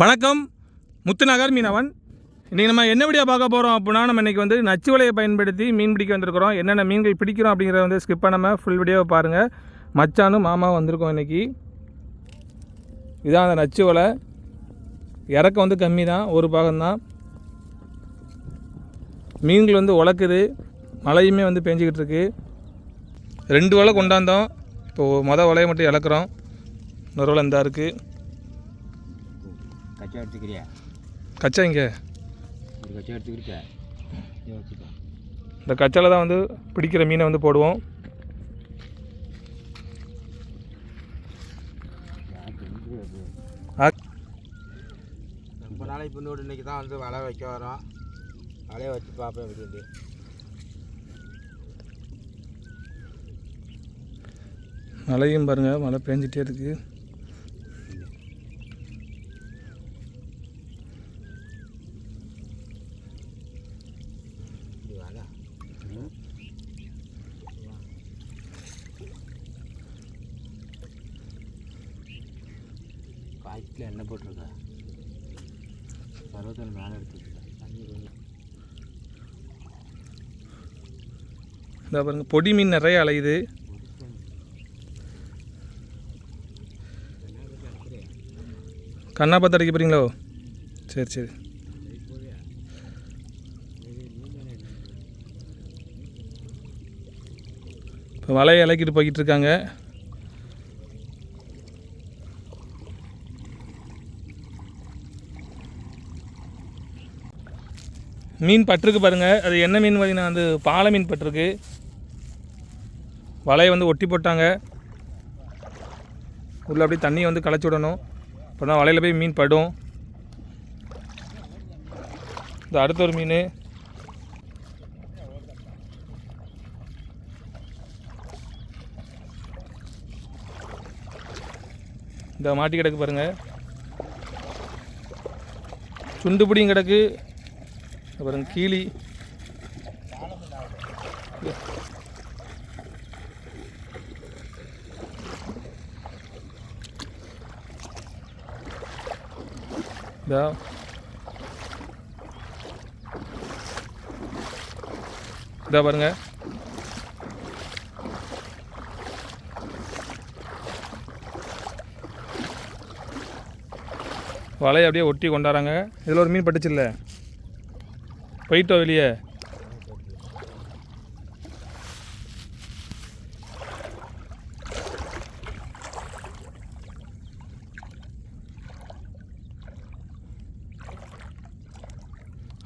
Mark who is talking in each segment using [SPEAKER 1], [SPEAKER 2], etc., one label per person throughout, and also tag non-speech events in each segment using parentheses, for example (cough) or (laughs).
[SPEAKER 1] வணக்கம். முத்துநகர் மீனவன். இன்றைக்கி நம்ம என்ன வீடியோ பார்க்க போகிறோம் அப்படின்னா நம்ம இன்றைக்கி வந்து நச்சு வலையை பயன்படுத்தி மீன் பிடிக்க வந்திருக்கிறோம். என்னென்ன மீன்கள் பிடிக்கிறோம் அப்படிங்கிறத வந்து ஸ்கிப் பண்ணாமல் ஃபுல் வீடியோவை பாருங்கள் மச்சானும் மாமாவும் வந்திருக்கோம் இன்றைக்கி இதான் அந்த நச்சு வலை. இறக்கம் வந்து கம்மி தான் ஒரு பாகம்தான் மீன்கள் வந்து உழக்குது மழையுமே வந்து பெஞ்சிக்கிட்டு இருக்கு. ரெண்டு வலை கொண்டாந்தோம். இப்போது மொதல் வலையை மட்டும் இழக்கிறோம். நொறுவலை வலை இருக்குது
[SPEAKER 2] கச்சா எடுத்துக்கிறியா?
[SPEAKER 1] கச்சா இங்கே
[SPEAKER 2] ஒரு கச்சா எடுத்துக்கிட்ட வச்சுக்கோ.
[SPEAKER 1] இந்த கச்சால தான் வந்து பிடிக்கிற மீனை வந்து போடுவோம். ஆ-
[SPEAKER 2] ரொம்ப நாளைக்கு பின்னோடு இன்னைக்கு தான் வந்து வலை வைக்க வரோம். வலையை வச்சு பார்ப்பேன் அப்படின்னு
[SPEAKER 1] மழையும் பாருங்கள் மழை பெஞ்சிட்டே இருக்குது
[SPEAKER 2] இப்படி வலை காய்ச்சில் எண்ணெய் போட்டிருக்கா பருவத்தில் மேலே எடுத்து வச்சுருக்கேன் தண்ணி கொஞ்சம்
[SPEAKER 1] இந்த பாருங்க பொடி மீன் நிறைய அலையுது. கண்ணா பார்த்து அடிக்க போகிறீங்களோ சரி சரி. இப்போ வலையை இலக்கிட்டு போய்கிட்டு இருக்காங்க. மீன் பட்டிருக்கு பாருங்கள் அது என்ன மீன் பார்த்தீங்கன்னா வந்து பாலை மீன் பட்டிருக்கு வலையை வந்து ஒட்டி போட்டாங்க. உள்ளே அப்படியே தண்ணியை வந்து களைச்சி விடணும். இப்போ தான் வலையில் போய் மீன் படும். இந்த அடுத்த ஒரு மீன். இந்த மாட்டி கிடக்கு பாருங்கள் சுண்டு பிடியும் கிடக்கு. அப்புறம் கீழி. இதா இதா பாருங்கள் வலையை அப்படியே ஒட்டி கொண்டாடுறாங்க இதில் ஒரு மீன் பட்டுச்சுல்ல போயிட்டோம் வெளியே.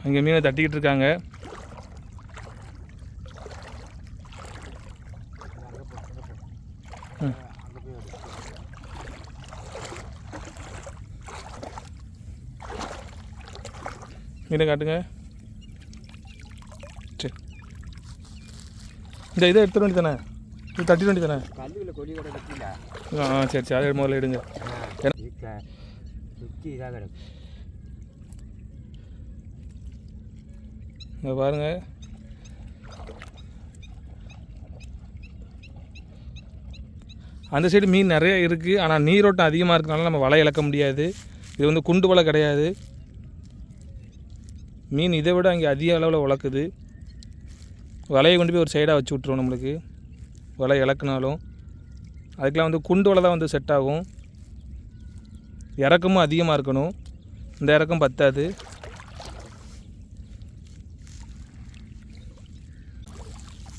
[SPEAKER 1] அங்கே மீனை தட்டிக்கிட்டு இருக்காங்க. மீனை காட்டுங்க. சரி. இந்த இதை எடுத்துட வேண்டி தானே இது தட்டிட வேண்டி தானே ஆ சரி சரி. அதை முதல்ல எடுங்க.
[SPEAKER 2] சுற்றி இதாக கிடக்கு
[SPEAKER 1] இங்கே பாருங்கள் அந்த சைடு மீன் நிறைய இருக்குது ஆனால் நீரோட்டம் அதிகமாக இருக்கிறனால நம்ம வலை இழக்க முடியாது. இது வந்து குண்டு வலை கிடையாது. மீன் இதை விட அங்கே அதிக அளவில் வளர்க்குது. வலையை கொண்டு போய் ஒரு சைடாக வச்சு விட்ருவோம் நம்மளுக்கு. வலை இழக்குனாலும். அதுக்கெலாம் வந்து குண்டு வலை தான் வந்து செட் ஆகும். இறக்கமும் அதிகமாக இருக்கணும். இந்த இறக்கம் பத்தாது.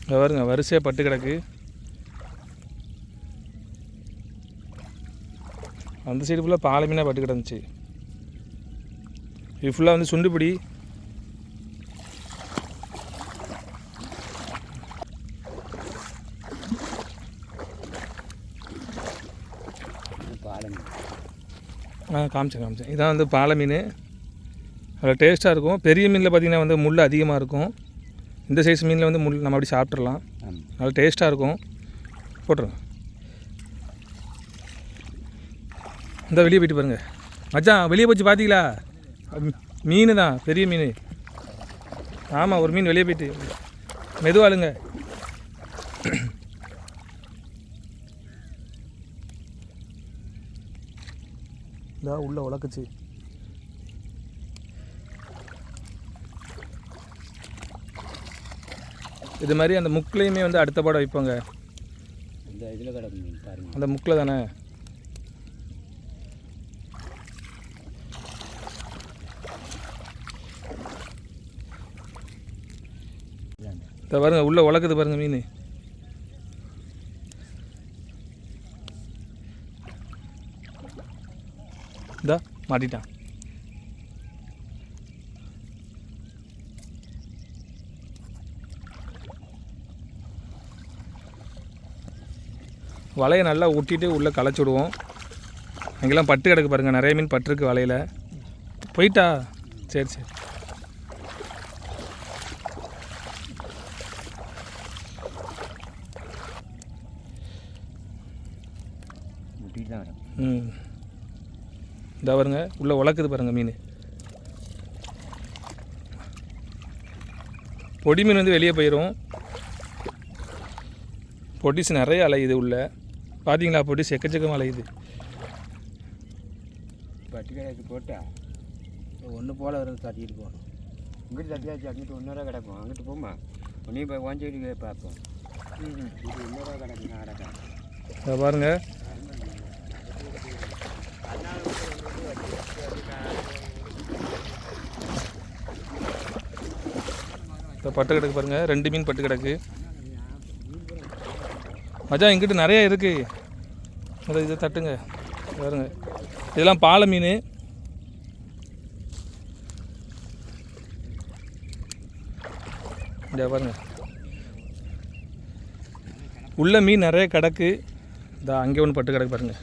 [SPEAKER 1] இங்க வரிசையாக பட்டு கிடக்கு. அந்த சைடு ஃபுல்லாக பாலை மீனாக பட்டு கிடந்துச்சு. இது ஃபுல்லாக வந்து சுண்டுபிடி. ஆ காமிச்சேன் காமிச்சேன். இதான் வந்து பாலை மீன். அதில் டேஸ்ட்டாக இருக்கும். பெரிய மீனில் பார்த்திங்கன்னா வந்து முள் அதிகமாக இருக்கும். இந்த சைஸ் மீனில் வந்து முள் நம்ம அப்படி சாப்பிட்றலாம் நல்லா டேஸ்ட்டாக இருக்கும். போட்டுருங்க. இந்த வெளியே போயிட்டு பாருங்க. மச்சான் வெளியே போச்சு பார்த்தீங்களா மீன் தான் பெரிய மீன். ஆமாம் ஒரு மீன் வெளியே போயிட்டு. மெதுவாளுங்க இதா உள்ள உழக்குச்சு இது மாதிரி அந்த முக்குலேயுமே வந்து அடுத்த பாடம் வைப்போங்க.
[SPEAKER 3] இந்த இதில் கிடக்கு மீன் பாருங்க.
[SPEAKER 1] அந்த முக்கில் தானே? இதை பாருங்க உள்ள உழக்குது பாருங்க மீன். இதா மாட்டிட்டான். வலையை நல்லா ஒட்டிட்டு உள்ளே களைச்சி விடுவோம் அங்கெல்லாம் பட்டு கிடக்கு பாருங்க நிறைய மீன் பட்டிருக்கு வலையில். போயிட்டா? சரி சரி. ம். இதா பாருங்க உள்ளே உழக்குது பாருங்க மீன். பொடி மீன் வந்து வெளியே போயிடும் பொடிஸ் நிறைய அலையுது உள்ள. பார்த்தீங்களா பொடிஸ் எக்கச்சக்கமாக அலையுது.
[SPEAKER 3] பட்டு கிடக்கு போட்டா
[SPEAKER 2] ஒன்று போல் இருந்து தட்டிட்டு போகணும்
[SPEAKER 3] இங்கிட்டு தட்டியாச்சு அங்கிட்டு இன்னொரு கிடக்கும். அங்கிட்டு போமா உன்னையும் போய் வாஞ்சிட்டு பார்ப்போம் இது கிடக்கு நான் கிடக்கேன்
[SPEAKER 1] இதை பாருங்க. இப்போ பட்டு கிடக்கு பாருங்க. ரெண்டு மீன் பட்டு கிடக்கு மச்சான் எங்கிட்ட நிறைய இருக்கு. அதை இதை தட்டுங்க. பாருங்க. இதெல்லாம் பாலை மீன். இதை பாருங்க. உள்ள மீன் நிறைய கிடக்கு. இதா அங்கே ஒன்று பட்டு கிடக்கு பாருங்க.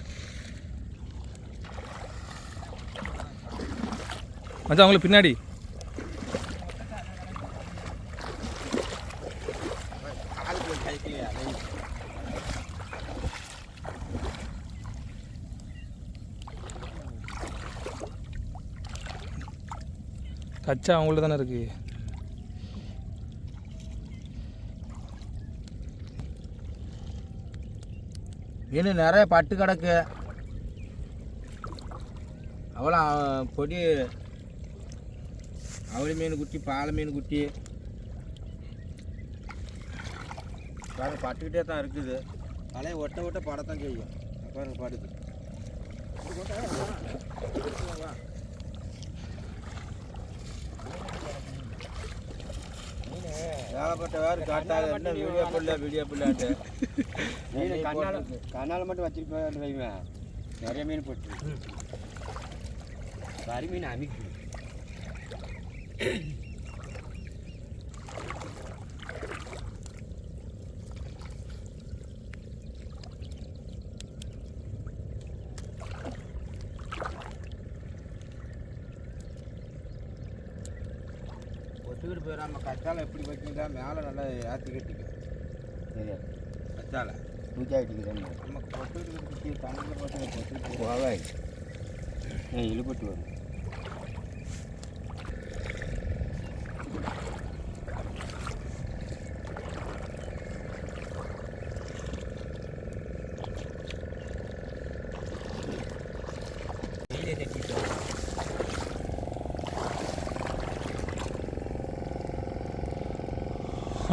[SPEAKER 1] மச்சான் அவங்களுக்கு பின்னாடி. கச்சா அவங்கள்ட்ட தானே இருக்குது
[SPEAKER 2] மீன் நிறைய பட்டு கிடக்கு. அவ்வளோ பொடி. அவளி மீன் குட்டி பாலை மீன் குட்டி. பாருங்க பட்டுக்கிட்டே தான் இருக்குது. தலையை ஒட்ட ஒட்ட படத்தான் செய்யும். பாருங்க படுது. ஏகப்பட்ட வேறு காட்டாத என்ன வீடியோ புள்ள வீடியோ புள்ளாட்டு (laughs)
[SPEAKER 3] மீன் கண்ணால் கண்ணால் மட்டும் வச்சிருப்பேன் வைவேன் நிறைய மீன் போட்டு கறி மீன் அமைக்கு.
[SPEAKER 2] ஒத்துக்கிட்டு போயிடாம கச்சாலை எப்படி வைக்கிங்க மேலே நல்லா ஏற்றி கட்டிக்கும்
[SPEAKER 3] சரி
[SPEAKER 2] கச்சாலை
[SPEAKER 3] பூஜா ஆகிட்டு தண்ணி
[SPEAKER 2] நமக்கு குட்டி தண்ணியில் போட்டு பொட்டுக்கிட்டு
[SPEAKER 3] போவாய் இழுபட்டு வரும்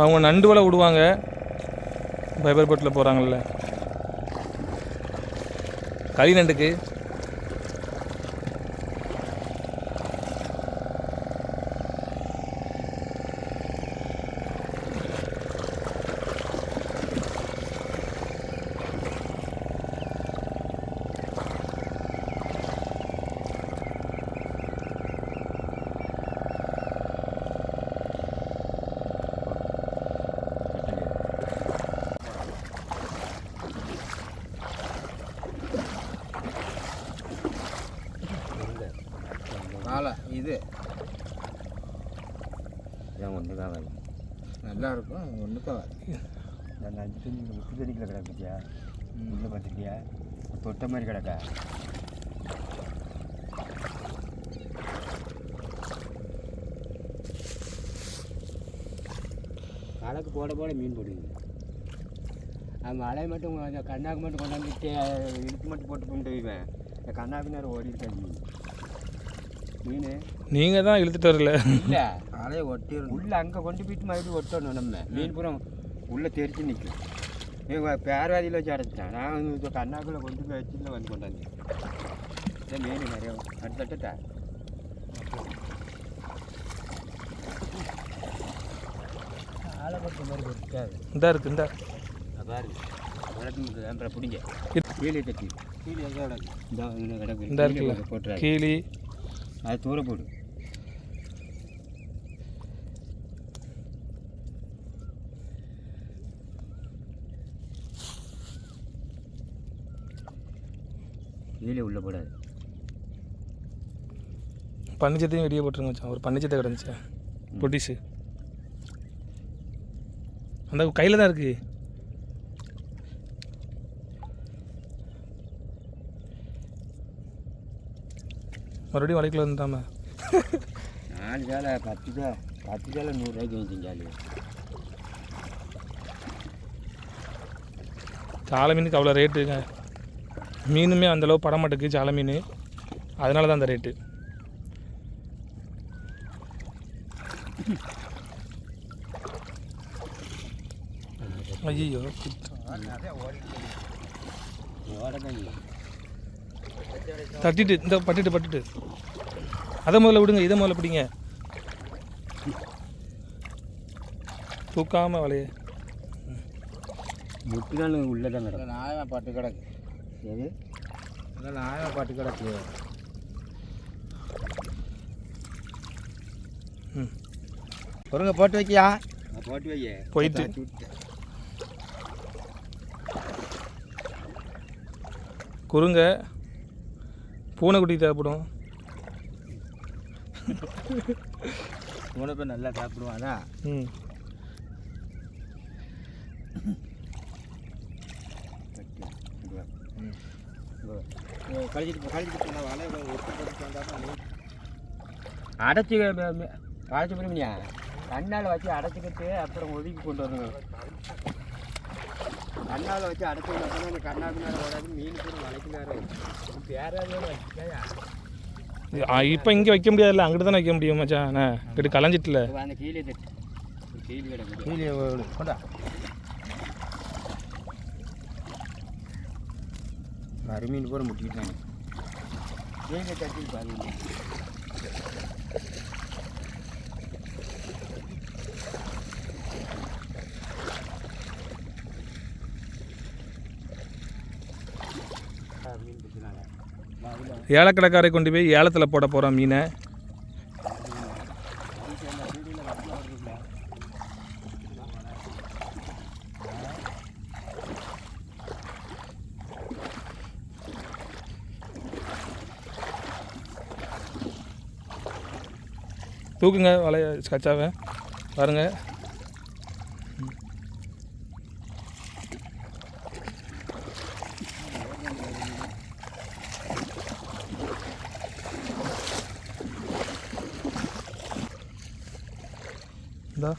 [SPEAKER 1] அவங்க நண்டு வலை விடுவாங்க. பைபர் போட்டில் போகிறாங்கல்ல களி நண்டுக்கு
[SPEAKER 2] வாழை இது
[SPEAKER 3] இதான் ஒன்று தான் வேலை
[SPEAKER 2] ஒன்றுக்கும்
[SPEAKER 3] அந்த அஞ்சு தண்ணி உப்பு தண்ணிக்கில் கிடக்குச்சியா உள்ள பார்த்துருக்கியா தொட்ட மாதிரி கிடக்கா? கணக்கு போட போட மீன் போடுவீங்க அந்த மலை மட்டும் அந்த கண்ணாக்கு மட்டும் கொண்டாந்துட்டு இழுத்து மட்டும் போட்டு கொண்டு போய்வேன் இந்த கண்ணாக்கு நேரம் ஓடி இருக்காது மீன். மீன்
[SPEAKER 1] நீங்கள் தான் இழுத்துட்டு வரல.
[SPEAKER 3] இல்லை.
[SPEAKER 2] வலையை ஒட்டிடணும்
[SPEAKER 3] உள்ள அங்கே கொண்டு போயிட்டு மறுபடியும் ஒட்டணும் நம்ம மீன் புறம் உள்ளே தெரிச்சு நிற்கும் பேரவாதியில் வச்சு அடைச்சிட்டான் நான் வந்து கண்ணாக்குள்ளே கொண்டு போய் வச்சுல வந்து கொண்டாந்து இந்த மீன் நிறைய அடுத்தட்டா ஆலப்பட்ட மாதிரி இருக்காது
[SPEAKER 1] இந்தா இருக்கு இந்த
[SPEAKER 3] பாருங்க அப்புறம் பிடிங்க கீழே கட்டி
[SPEAKER 2] கீழே எங்கே கிடக்கு
[SPEAKER 3] இந்த கிடக்கு
[SPEAKER 1] இந்த இருக்குல்ல
[SPEAKER 3] போட்டுறாரு
[SPEAKER 1] கீழி
[SPEAKER 3] அது தூர போடு கீழே உள்ள போடாது.
[SPEAKER 1] பன்னிச்சத்தையும் வெளியே போட்டுருங்க மச்சான். ஒரு பன்னிச்சத்தை கிடந்துச்சு? பொட்டிஸு அந்த கையில் தான் இருக்கு. மறுபடியும் வலைக்குள்ள வந்துட்டாம.
[SPEAKER 3] நாலு சேலை பத்து சேலை பத்து சேலை நூறுரூவாய்க்கு வாங்கிச்சாலு
[SPEAKER 1] சாலை மீனுக்கு அவ்வளோ ரேட்டுங்க மீனுமே அந்தளவு பட மாட்டேங்குது சாலை மீன். அதனால தான் அந்த ரேட்டு. ஐயோ தட்டிட்டு இந்த பட்டுட்டு பட்டுட்டு. அதை முதல்ல விடுங்க இதை முதல்ல பிடிங்க. தூக்காம வலைய
[SPEAKER 3] உள்ளே தான்
[SPEAKER 2] இல்லை
[SPEAKER 3] கிடக்கும்
[SPEAKER 2] நாயமாக பட்டு கிடக்கு.
[SPEAKER 3] எது
[SPEAKER 2] இல்லை நாயமாக பட்டு கிடக்கு
[SPEAKER 1] ம்.
[SPEAKER 2] பொருங்க போட்டு வைக்கியா?
[SPEAKER 3] போட்டு வையே.
[SPEAKER 1] போயிட்டு. குறுங்க. பூனைக்குட்டி தேவைப்படும்.
[SPEAKER 2] உனக்கு நல்லா சாப்பிடுவானா
[SPEAKER 1] ம்
[SPEAKER 2] கழிச்சிட்டு போ கழிச்சிட்டு போன வலையை ஒட்டு போட்டு வந்தால்
[SPEAKER 3] அடைச்சி அடைச்சி போடுமியா கண்ணால் வச்சு அடைச்சிக்கிட்டு அப்புறம் ஒதுக்கி கொண்டு வரணும். கண்ணால் வச்சு அடைச்சிக்கிட்டு அப்புறம் அந்த கண்ணாக்கு மேலே ஓடாது மீன் கூட வளைக்கு மேலே பேராதே வச்சுக்காயா
[SPEAKER 1] இப்போ இங்கே வைக்க முடியாதுல்ல அங்கிட்டு தானே வைக்க முடியும் மச்சான். இங்கிட்டு கலைஞ்சிட்டுல
[SPEAKER 3] அந்த கீழே கீழே.
[SPEAKER 2] கொண்டா.
[SPEAKER 3] மறுமீன் கூட முட்டிக்கிட்டாங்க ஏங்க தட்டி பாருங்க
[SPEAKER 1] ஏலக்கடைக்காரை கொண்டு போய் ஏலத்தில் போட போகிறோம் மீனை. தூக்குங்க வலைய கச்சாவை. பாருங்க. இந்தா.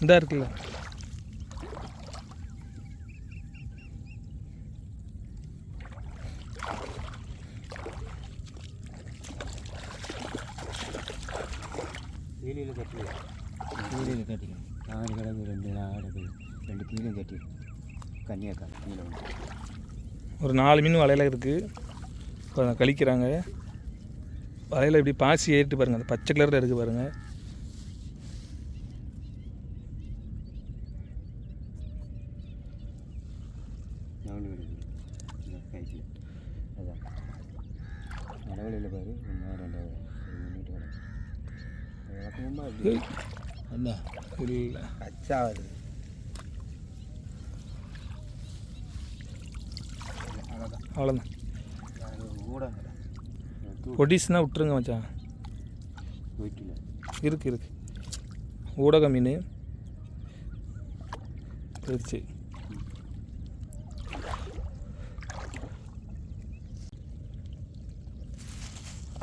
[SPEAKER 1] இந்தா இருக்குல்ல.
[SPEAKER 2] கட்டிக்கணும்
[SPEAKER 3] நாலு கிடக்கு ரெண்டு நாடு ரெண்டு கீழே தட்டி கன்னியாக்கா கீழே வந்து.
[SPEAKER 1] ஒரு நாலு மீன் வலையில் இருக்குது இப்போ கழிக்கிறாங்க. வலையில் இப்படி பாசி ஏறிட்டு பாருங்கள் அந்த பச்சை கலரில் இருக்குது பாருங்கள்
[SPEAKER 3] நவண்டு கிடக்கு இந்த கைத்தில் அதான் நடவலையில் பாரு ஒன்றா ரெண்டாவது முன்னிட்டு கிடக்கு வழக்கமாக அப்படி
[SPEAKER 2] என்ன
[SPEAKER 1] இல்லை.
[SPEAKER 2] அச்சா வருது அவ்வளோதான்
[SPEAKER 1] அவ்வளோதான்
[SPEAKER 2] ஊடகம்
[SPEAKER 1] ஒடிஸ்னால் விட்டுருங்க மச்சான். இருக்கு இருக்கு. ஊடக மீன் திருச்சி.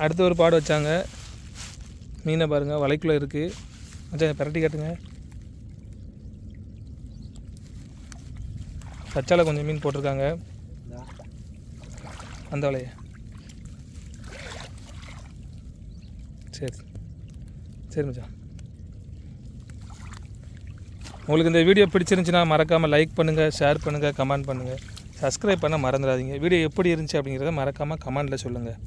[SPEAKER 1] அடுத்து ஒரு பாடு வச்சாங்க. மீனை பாருங்கள் வலைக்குள்ளே இருக்குது மச்சான் பிரட்டி காட்டுங்க. சச்சால கொஞ்சம் மீன் போட்டிருக்காங்க. அந்த வலைய. சரி. சரி மச்சான். உங்களுக்கு இந்த வீடியோ பிடிச்சிருந்துச்சுன்னா மறக்காமல் லைக் பண்ணுங்கள் ஷேர் பண்ணுங்கள் கமெண்ட் பண்ணுங்கள் சப்ஸ்கிரைப் பண்ண மறந்துடாதீங்க. வீடியோ எப்படி இருந்துச்சு அப்படிங்கிறத மறக்காமல் கமெண்டில் சொல்லுங்கள்